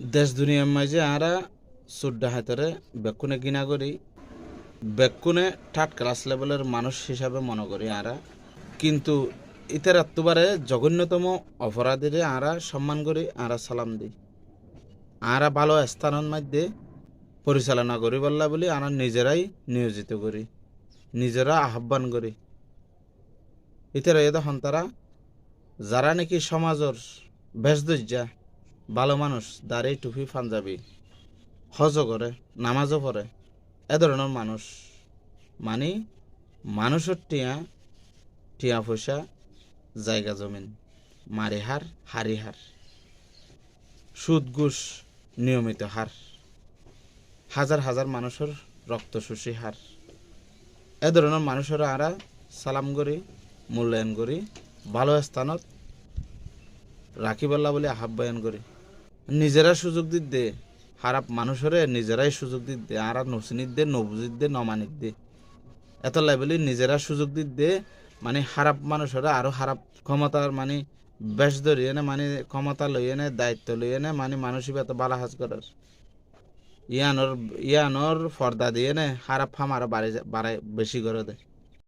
দেশ দুনিয়ার মাঝে আরা সুড্ডা হাতরে বেকুনে গিনা করি, বেকুনে থার্ড ক্লাস লেভেলের মানুষ হিসাবে মনে করি আরা। কিন্তু ইতার এতবারে জঘন্যতম অপরাধীরে আরা সম্মান করি, আরা সালাম দিই। আরা ভালো স্থানের মধ্যে পরিচালনা করি বললা বলি, আরা নিজেরাই নিয়োজিত করি, নিজেরা আহ্বান করি। ইতারা এ তখন তারা, যারা নাকি সমাজের বেশ বেশদর্যা ভালো মানুষ, দাড়ি, টুপি, পাঞ্জাবি হজ করে, নামাজও পড়ে। এ ধরনের মানুষ। মানে মানুষের টিয়া টিয়া পয়সা, জায়গা জমিন, মারি হার, হারি হার। সুদ, ঘুষ, নিয়মিত হার। হাজার হাজার মানুষের রক্ত শুষি হার। এ ধরনের মানুষের আরা সালাম করি, মূল্যায়ন করি, ভালো স্থানত রাখিবল্লা বলে আহ্বায়ন করি। নিজেরা সুযোগ দিত দে। খারাপ মানুষরে নিজেরাই সুযোগ দিত আর নসিনিত দে, নবুজিত দে, নমানিত দে। এত লেভেলে নিজেরা সুযোগ দিত মানে খারাপ মানুষরা আরও খারাপ ক্ষমতার মানে বেশ ধরিয়ে নে মানে ক্ষমতা লইয়ে নে, দায়িত্ব লইয়ে নে মানে মানুষই এত বালা হাজ করার। ইয়ানোর ইয়ানোর ফর্দা দিয়ে নে, খারাপ ফাম আরও বাড়ি বেশি করে দেয়